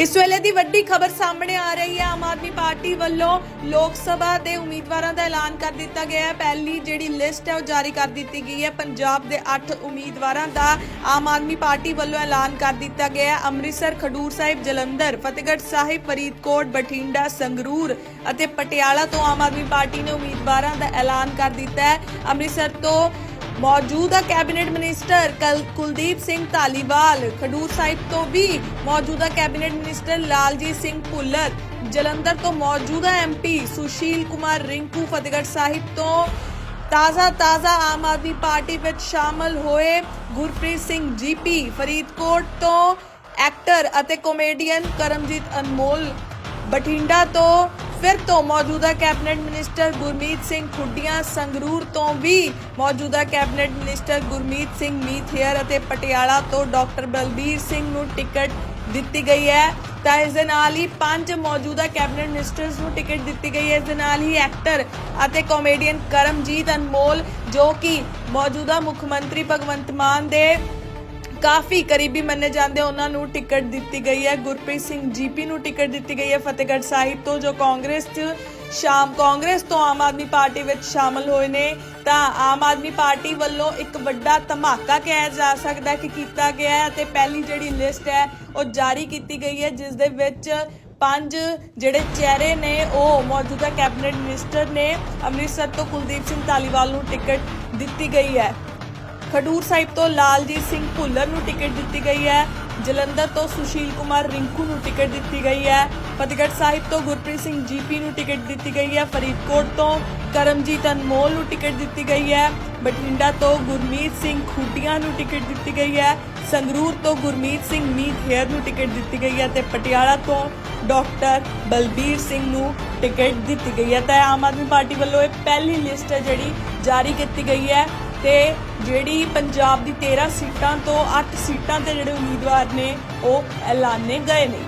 ਇਸ ਵੇਲੇ ਦੀ ਵੱਡੀ ਖਬਰ ਸਾਹਮਣੇ ਆ ਰਹੀ ਹੈ। ਆਮ ਆਦਮੀ ਪਾਰਟੀ ਵੱਲੋਂ ਲੋਕ ਸਭਾ ਦੇ ਉਮੀਦਵਾਰਾਂ ਦਾ ਐਲਾਨ ਕਰ ਦਿੱਤਾ ਗਿਆ ਹੈ। ਪਹਿਲੀ ਜਿਹੜੀ ਲਿਸਟ ਹੈ, ਉਹ ਜਾਰੀ ਕਰ ਦਿੱਤੀ ਗਈ ਹੈ। ਪੰਜਾਬ ਦੇ 8 ਉਮੀਦਵਾਰਾਂ ਦਾ ਆਮ ਆਦਮੀ ਪਾਰਟੀ ਵੱਲੋਂ ਐਲਾਨ ਕਰ ਦਿੱਤਾ ਗਿਆ ਹੈ। ਅੰਮ੍ਰਿਤਸਰ, ਖਡੂਰ ਸਾਹਿਬ, ਜਲੰਧਰ, ਫਤਿਹਗੜ੍ਹ ਸਾਹਿਬ, ਫਰੀਦਕੋਟ, ਬਠਿੰਡਾ, ਸੰਗਰੂਰ ਅਤੇ ਪਟਿਆਲਾ ਤੋਂ ਆਮ ਆਦਮੀ ਪਾਰਟੀ ਨੇ ਉਮੀਦਵਾਰਾਂ ਦਾ ਐਲਾਨ ਕਰ ਦਿੱਤਾ ਹੈ। ਅੰਮ੍ਰਿਤਸਰ ਤੋਂ ਮੌਜੂਦਾ ਕੈਬਨਿਟ ਮਿਨਿਸਟਰ ਕਲ ਕੁਲਦੀਪ ਸਿੰਘ ਧਾਲੀਵਾਲ ਖਡੂਰ ਸਾਹਿਬ ਤੋਂ ਵੀ ਮੌਜੂਦਾ ਕੈਬਨਿਟ ਮਿਨਿਸਟਰ ਲਾਲਜੀਤ ਸਿੰਘ ਭੁੱਲਰ, ਜਲੰਧਰ ਤੋਂ ਮੌਜੂਦਾ ਐਮਪੀ ਸੁਸ਼ੀਲ ਕੁਮਾਰ ਰਿੰਕੂ ਫਤਿਹਗੜ੍ਹ ਸਾਹਿਬ ਤੋਂ ਤਾਜ਼ਾ ਤਾਜ਼ਾ ਆਮ ਆਦਮੀ ਪਾਰਟੀ ਵਿੱਚ ਸ਼ਾਮਲ ਹੋਏ ਗੁਰਪ੍ਰੀਤ ਸਿੰਘ ਜੀਪੀ, ਫਰੀਦਕੋਟ ਤੋਂ ਐਕਟਰ ਅਤੇ ਕਾਮੇਡੀਅਨ ਕਰਮਜੀਤ ਅਨਮੋਲ, ਬਠਿੰਡਾ ਤੋਂ ਫਿਰ ਤੋਂ ਮੌਜੂਦਾ ਕੈਬਨਿਟ ਮਿਨਿਸਟਰ ਗੁਰਮੀਤ ਸਿੰਘ ਖੁੱਡੀਆਂ ਸੰਗਰੂਰ ਤੋਂ ਵੀ ਮੌਜੂਦਾ ਕੈਬਨਿਟ ਮਿਨਿਸਟਰ ਗੁਰਮੀਤ ਸਿੰਘ ਮੀਥੇਅਰ ਅਤੇ ਪਟਿਆਲਾ ਤੋਂ ਡਾਕਟਰ ਬਲਬੀਰ ਸਿੰਘ ਨੂੰ ਟਿਕਟ ਦਿੱਤੀ ਗਈ ਹੈ। ਤਾਂ ਇਸ ਦੇ ਨਾਲ ਹੀ ਪੰਜ ਮੌਜੂਦਾ ਕੈਬਨਿਟ ਮਿਨਿਸਟਰਸ ਨੂੰ ਟਿਕਟ ਦਿੱਤੀ ਗਈ ਹੈ। ਇਸ ਦੇ ਨਾਲ ਹੀ ਐਕਟਰ ਅਤੇ ਕਾਮੇਡੀਅਨ ਕਰਮਜੀਤ ਅਨਮੋਲ ਜੋ ਕਿ ਮੌਜੂਦਾ ਮੁੱਖ ਮੰਤਰੀ ਭਗਵੰਤ ਮਾਨ ਦੇ ਕਾਫੀ ਕਰੀਬੀ ਮੰਨੇ ਜਾਂਦੇ ਉਹਨਾਂ ਨੂੰ ਟਿਕਟ ਦਿੱਤੀ ਗਈ ਹੈ। ਗੁਰਪ੍ਰੀਤ ਸਿੰਘ ਜੀਪੀ ਨੂੰ ਟਿਕਟ ਦਿੱਤੀ ਗਈ ਹੈ ਫਤਿਹਗੜ੍ਹ ਸਾਹਿਬ ਤੋਂ, ਜੋ ਕਾਂਗਰਸ 'ਚ ਸ਼ਾਮ, ਕਾਂਗਰਸ ਤੋਂ ਆਮ ਆਦਮੀ ਪਾਰਟੀ ਵਿੱਚ ਸ਼ਾਮਲ ਹੋਏ ਨੇ। ਤਾਂ ਆਮ ਆਦਮੀ ਪਾਰਟੀ ਵੱਲੋਂ ਇੱਕ ਵੱਡਾ ਧਮਾਕਾ ਕਿਹਾ ਜਾ ਸਕਦਾ ਕਿ ਕੀਤਾ ਗਿਆ ਹੈ ਅਤੇ ਪਹਿਲੀ ਜਿਹੜੀ ਲਿਸਟ ਹੈ, ਉਹ ਜਾਰੀ ਕੀਤੀ ਗਈ ਹੈ, ਜਿਸ ਦੇ ਵਿੱਚ ਪੰਜ ਜਿਹੜੇ ਚਿਹਰੇ ਨੇ, ਉਹ ਮੌਜੂਦਾ ਕੈਬਨਿਟ ਮਿਨਿਸਟਰ ਨੇ, ਅੰਮ੍ਰਿਤਸਰ ਤੋਂ ਕੁਲਦੀਪ ਸਿੰਘ ਧਾਲੀਵਾਲ ਨੂੰ ਟਿਕਟ ਦਿੱਤੀ ਗਈ ਹੈ। ਖਡੂਰ ਸਾਹਿਬ ਤੋਂ ਲਾਲਜੀਤ ਸਿੰਘ ਭੁੱਲਰ ਨੂੰ ਟਿਕਟ ਦਿੱਤੀ ਗਈ ਹੈ। ਜਲੰਧਰ ਤੋਂ ਸੁਸ਼ੀਲ ਕੁਮਾਰ ਰਿੰਕੂ ਨੂੰ ਟਿਕਟ ਦਿੱਤੀ ਗਈ ਹੈ। ਫਤਿਹਗੜ੍ਹ ਸਾਹਿਬ ਤੋਂ ਗੁਰਪ੍ਰੀਤ ਸਿੰਘ ਜੀਪੀ ਨੂੰ ਟਿਕਟ ਦਿੱਤੀ ਗਈ ਹੈ। ਫਰੀਦਕੋਟ ਤੋਂ ਕਰਮਜੀਤ ਅਨਮੋਲ ਨੂੰ ਟਿਕਟ ਦਿੱਤੀ ਗਈ ਹੈ। ਬਠਿੰਡਾ ਤੋਂ ਗੁਰਮੀਤ ਸਿੰਘ ਖੂਟੀਆਂ ਨੂੰ ਟਿਕਟ ਦਿੱਤੀ ਗਈ ਹੈ। ਸੰਗਰੂਰ ਤੋਂ ਗੁਰਮੀਤ ਸਿੰਘ ਮੀਤ ਹੇਅਰ ਨੂੰ ਟਿਕਟ ਦਿੱਤੀ ਗਈ ਹੈ ਤੇ ਪਟਿਆਲਾ ਤੋਂ ਡਾਕਟਰ ਬਲਬੀਰ ਸਿੰਘ ਨੂੰ ਟਿਕਟ ਦਿੱਤੀ ਗਈ ਹੈ। ਤਾਂ ਆਮ ਆਦਮੀ ਪਾਰਟੀ ਵੱਲੋਂ ਇਹ ਪਹਿਲੀ ਲਿਸਟ ਹੈ ਜਿਹੜੀ ਜਾਰੀ ਕੀਤੀ ਗਈ ਹੈ। ਤੇ ਜਿਹੜੀ ਪੰਜਾਬ ਦੀ 13 ਸੀਟਾਂ ਤੋਂ 8 ਸੀਟਾਂ ਤੇ ਜਿਹੜੇ ਉਮੀਦਵਾਰ ਨੇ, ਉਹ ਐਲਾਨੇ ਗਏ ਨੇ।